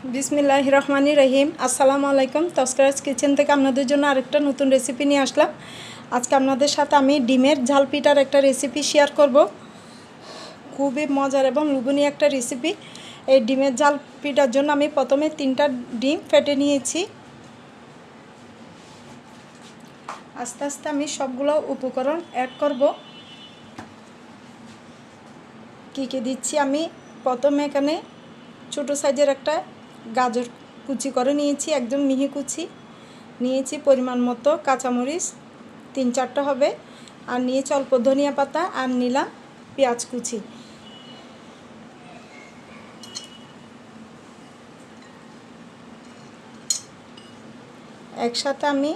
বিসমিল্লাহ রহমানি রহিম আসসালামু আলাইকুম। তস্করাজ কিচেন থেকে আপনাদের জন্য আরেকটা নতুন রেসিপি নিয়ে আসলাম। আজকে আপনাদের সাথে আমি ডিমের ঝাল পিঠার একটা রেসিপি শেয়ার করব। খুবই মজার এবং লুবনীয় একটা রেসিপি এই ডিমের ঝাল পিঠার জন্য আমি প্রথমে তিনটা ডিম ফেটে নিয়েছি। আস্তে আস্তে আমি সবগুলো উপকরণ অ্যাড করব। কী কী দিচ্ছি আমি? প্রথমে এখানে ছোটো সাইজের একটা গাজর কুচি করে নিয়েছি, একদম মিহি কুচি। নিয়েছি পরিমাণ মতো কাঁচামরিচ, তিন চারটা হবে। আর নিয়েছি অল্প ধনিয়া পাতা আর নিলাম পেঁয়াজ কুচি। একসাথে আমি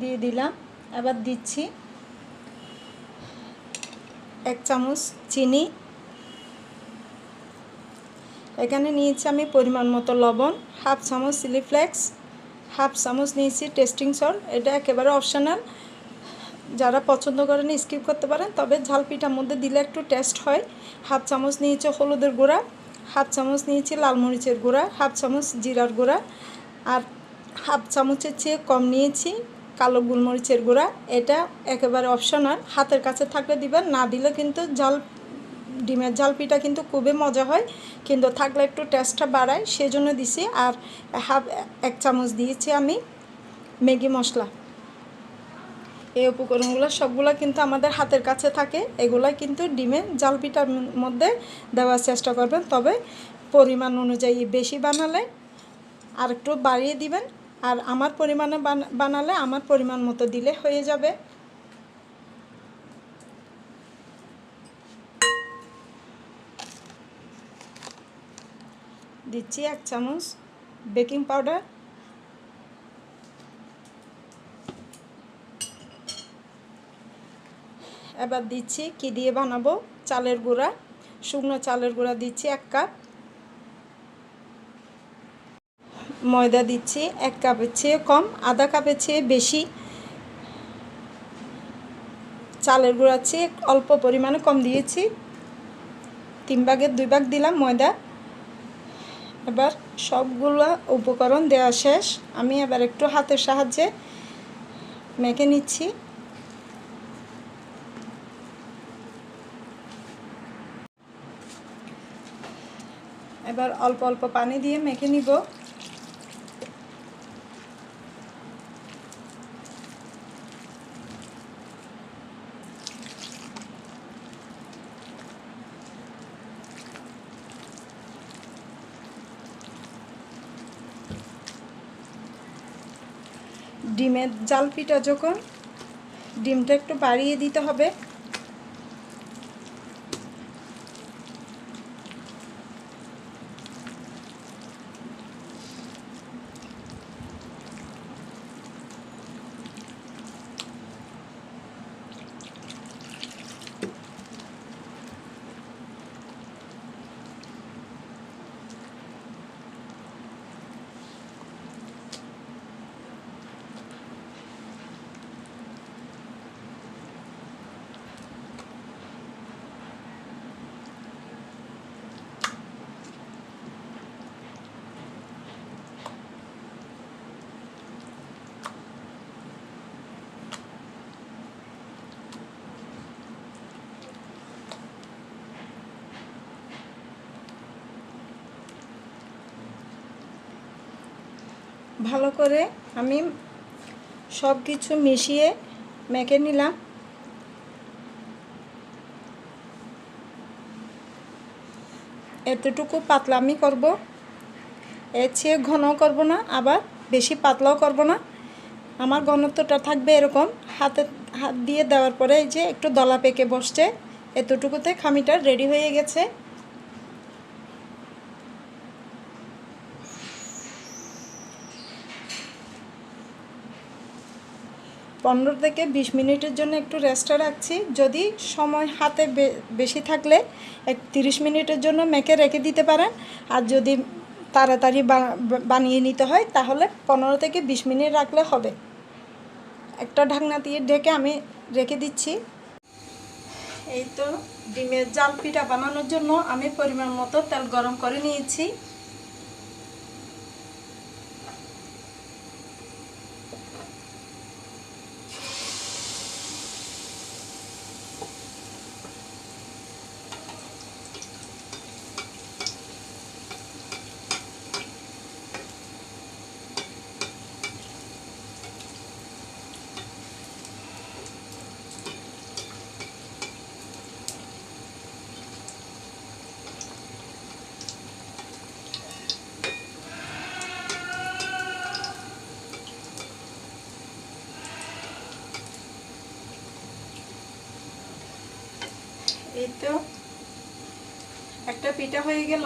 দিয়ে দিলাম। এবার দিচ্ছি এক চামচ চিনি। এখানে নিয়েছি আমি পরিমাণ মতো লবণ, হাফ চামচ চিলি ফ্লেক্স, হাফ চামচ নিয়েছি টেস্টিং সল্ট। এটা একেবারে অপশনাল। যারা পছন্দ করেন স্কিপ করতে পারেন, তবে ঝাল পিঠার মধ্যে দিলে একটু টেস্ট হয়। হাফ চামচ নিয়েছি হলুদের গুঁড়া, হাফ চামচ নিয়েছি লাল মরিচের গুঁড়া, হাফ চামচ জিরার গুঁড়া, আর হাফ চামচের চেয়ে কম নিয়েছি কালো গোলমরিচের গুঁড়া। এটা একেবারে অপশনাল। হাতের কাছে থাকলে দিবেন, না দিলে কিন্তু জাল ডিমের জাল পিঠা কিন্তু খুবই মজা হয়, কিন্তু থাকলে একটু টেস্টটা বাড়ায়, সেজন্য দিছি। আর হাফ এক চামচ দিয়েছি আমি ম্যাগি মশলা। এই উপকরণগুলো সবগুলো কিন্তু আমাদের হাতের কাছে থাকে, এগুলাই কিন্তু ডিমের জাল মধ্যে দেওয়ার চেষ্টা করবেন। তবে পরিমাণ অনুযায়ী বেশি বানালে আর একটু বাড়িয়ে দিবেন। আর আমার পরিমাণে বানালে আমার পরিমাণ মতো দিলে হয়ে যাবে। দিচ্ছি এক চামচ বেকিং পাউডার। এবার দিচ্ছি কি দিয়ে বানাবো? চালের গুঁড়া। শুকনো চালের গুঁড়া দিচ্ছি এক কাপ। ময়দা দিচ্ছি এক কাপের চেয়ে কম, আধা কাপের চেয়ে বেশি। চালের গুঁড়া চেয়ে অল্প পরিমাণে কম দিয়েছি। তিন ভাগের দুই ভাগ দিলাম ময়দা। এবার সবগুলো উপকরণ দেওয়া শেষ। আমি এবার একটু হাতের সাহায্যে মেখে নিচ্ছি। এবার অল্প অল্প পানি দিয়ে মেখে নিব। ডিমের জাল পিঠা যখন ডিমটা একটু বাড়িয়ে দিতে হবে। ভালো করে আমি সব কিছু মিশিয়ে মেখে নিলাম। এতটুকু পাতলা আমি করব। এর চেয়ে ঘন করব না, আবার বেশি পাতলাও করব না। আমার ঘনত্বটা থাকবে এরকম। হাতে, হাত দিয়ে দেওয়ার পরে এই যে একটু দলা পেকে বসছে, এতটুকুতে খামিটা রেডি হয়ে গেছে। পনেরো থেকে বিশ মিনিটের জন্য একটু রেস্টে রাখছি। যদি সময় হাতে বেশি থাকলে এক তিরিশ মিনিটের জন্য মেখে রেখে দিতে পারেন। আর যদি তাড়াতাড়ি বানিয়ে নিতে হয়, তাহলে পনেরো থেকে বিশ মিনিট রাখলে হবে। একটা ঢাকনা দিয়ে ঢেকে আমি রেখে দিচ্ছি। এই তো ডিমের জাল পিঠা বানানোর জন্য আমি পরিমাণ মতো তেল গরম করে নিয়েছি এই তো একটা পিঠা হয়ে গেল।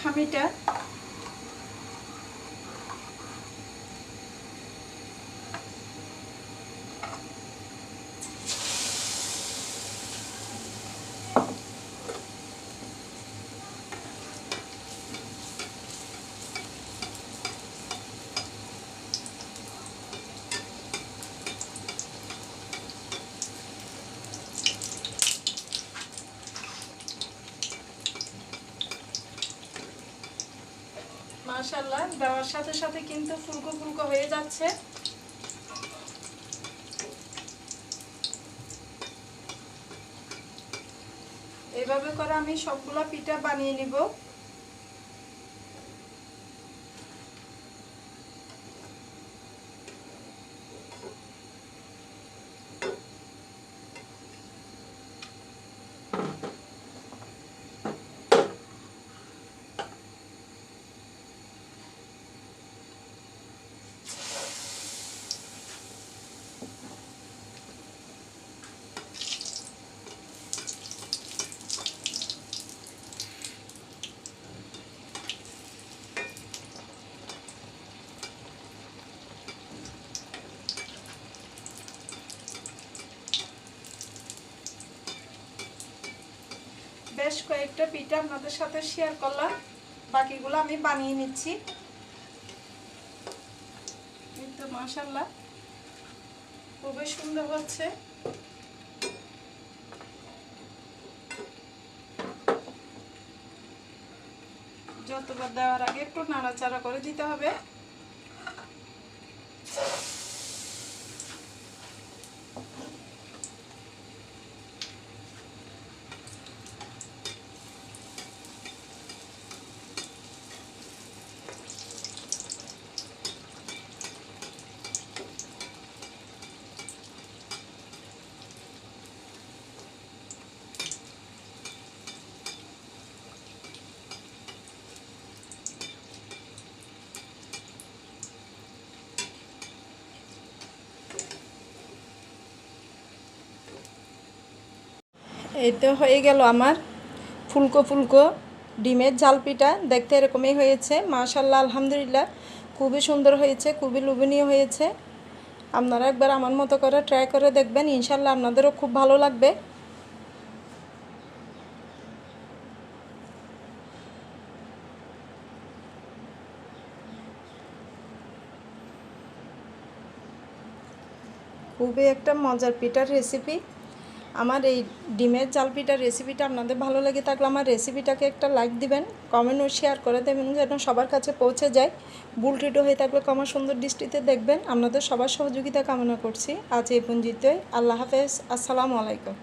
খামিটা মাশাল্লাহ দেওয়ার সাথে সাথে কিন্তু ফুলকো ফুলকো হয়ে যাচ্ছে। এভাবে করে আমি সবগুলা পিঠা বানিয়ে নিব। বেশ কয়েকটা পিঠা আপনাদের সাথে শেয়ার করলাম। বাকিগুলো আমি বানিয়ে নিচ্ছি। এই তো মাশাল্লাহ খুবই সুন্দর হচ্ছে। যতবার দেওয়ার আগে একটু নাড়াচাড়া করে দিতে হবে। এই তো হয়ে গেল আমার ফুলকো ফুলকো ডিমের জাল পিঠা দেখতে এরকমই হয়েছে মাশাল্লাহ আলহামদুলিল্লাহ। খুবই সুন্দর হয়েছে, খুবই লোভনীয় হয়েছে। আপনারা একবার আমার মতো করে ট্রাই করে দেখবেন ইনশাল্লাহ আপনাদেরও খুব ভালো লাগবে। খুবই একটা মজার পিঠার রেসিপি আমার এই ডিমের জাল পিঠার রেসিপিটা আপনাদের ভালো লেগে থাকলে আমার রেসিপিটাকে একটা লাইক দিবেন কমেন্ট ও শেয়ার করে দেবেন যেন সবার কাছে পৌঁছে যায়। ভুল টিটো হয়ে থাকলে কমা সুন্দর দৃষ্টিতে দেখবেন। আপনাদের সবার সহযোগিতা কামনা করছি। আজ এই পঞ্জিতই আল্লাহ হাফেজ। আসসালামু আলাইকুম।